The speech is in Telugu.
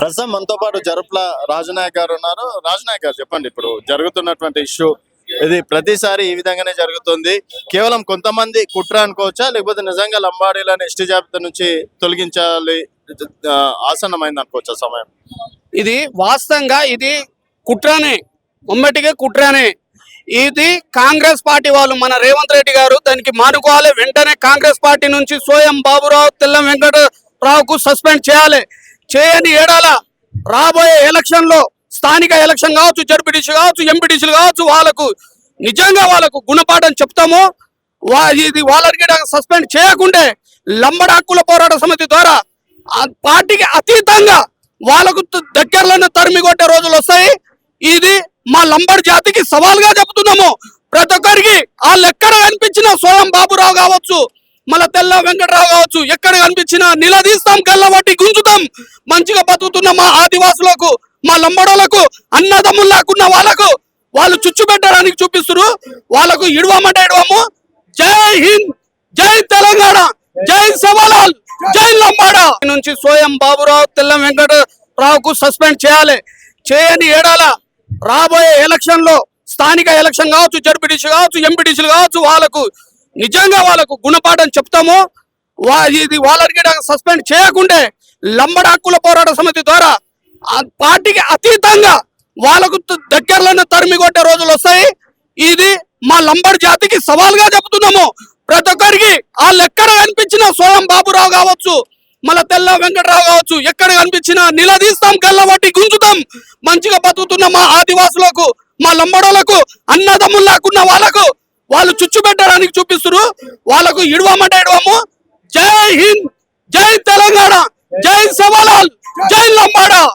ప్రస్తుతం మనతో పాటు జరుపుల రాజనాయక్ గారు ఉన్నారు. రాజనాయక్ గారు చెప్పండి ఇప్పుడు జరుగుతున్నటువంటి ఇష్యూ. ఇది ప్రతిసారి ఈ విధంగానే జరుగుతుంది. కేవలం కొంతమంది కుట్ర అనుకోవచ్చా? లేకపోతే నిజంగా లంబాడీలను ఎస్టీ జాబితా నుంచి తొలగించాలి ఆసన్నమైంది అనుకోవచ్చా సమయం? ఇది వాస్తవంగా ఇది కుట్రనే. ముమ్మటిగా కుట్రనే. ఇది కాంగ్రెస్ పార్టీ వాళ్ళు మన రేవంత్ రెడ్డి గారు దానికి మానుకోవాలి. వెంటనే కాంగ్రెస్ పార్టీ నుంచి సోయం బాబురావు తెల్లం వెంకటరావుకు సస్పెండ్ చేయాలి. చేయని ఏడాల రాబోయే ఎలక్షన్లో స్థానిక ఎలక్షన్ కావచ్చు జడ్పీటీసీ కావచ్చు ఎంపీటీసీలు కావచ్చు వాళ్ళకు నిజంగా వాళ్ళకు గుణపాఠం చెప్తాము. వా ఇది వాళ్ళకి సస్పెండ్ చేయకుంటే లంబడ హక్కుల పోరాట సమితి ద్వారా ఆ పార్టీకి అతీతంగా వాళ్ళకు త- దగ్గరలోనే తరిమి కొట్టే రోజులు వస్తాయి. ఇది మా లంబడి జాతికి సవాల్గా చెప్తున్నాము. ప్రతి ఒక్కరికి వాళ్ళు ఎక్కడ కనిపించినా సోయం బాబురావు కావచ్చు మళ్ళా తెల్ల వెంకటరావు కావచ్చు. ఎక్కడ కనిపించినా నిలదీస్తాం కళ్ళబట్టి గుంజుతాం. మంచిగా బతుకుతున్న మా ఆదివాసులకు మా లంబడోలకు అన్నదమ్ముల్లాకున్న వాళ్ళకు వాళ్ళు చుచ్చు పెట్టడానికి చూపిస్తున్నారు వాళ్ళకు ఇడవమంటే ఇడవము. జై హింద్ జై తెలంగాణ జై సవాలాల్ జై లంబాడ. నుంచి సోయం బాబురావు తెల్ల వెంకటరావుకు సస్పెండ్ చేయాలి. చేయని ఏడాల రాబోయే ఎలక్షన్లో స్థానిక ఎలక్షన్ కావచ్చు జడ్పీటీసీ కావచ్చు ఎంపీటీసీలు కావచ్చు వాళ్ళకు నిజంగా వాళ్ళకు గుణపాఠం చెప్తాము. వా ఇది వాళ్ళకి సస్పెండ్ చేయకుంటే లంబడ హక్కుల పోరాట సమితి ద్వారా ఆ పార్టీకి అతీతంగా వాళ్ళకు దగ్గరలోనే తరిమి కొట్టే రోజులు వస్తాయి. ఇది మా లంబడి జాతికి సవాల్గా చెప్తున్నాము. ప్రతి ఒక్కరికి వాళ్ళు ఎక్కడ కనిపించినా సోయం బాబురావు కావచ్చు మళ్ళా తెల్ల వెంకటరావు కావచ్చు ఎక్కడ కనిపించినా నిలదీస్తాం కళ్ళబట్టి గుంజుతాం. మంచిగా బతుకుతున్న మా ఆదివాసులకు మా లంబడోలకు అన్నదమ్ముల్లాకున్న వాళ్ళకు వాళ్ళు చుచ్చు పెట్టడానికి చూపిస్తున్నారు వాళ్ళకు ఇడవమంటే ఇడవము. జై హింద్ జై తెలంగాణ జై సవాలాల్ జై లంబాడా.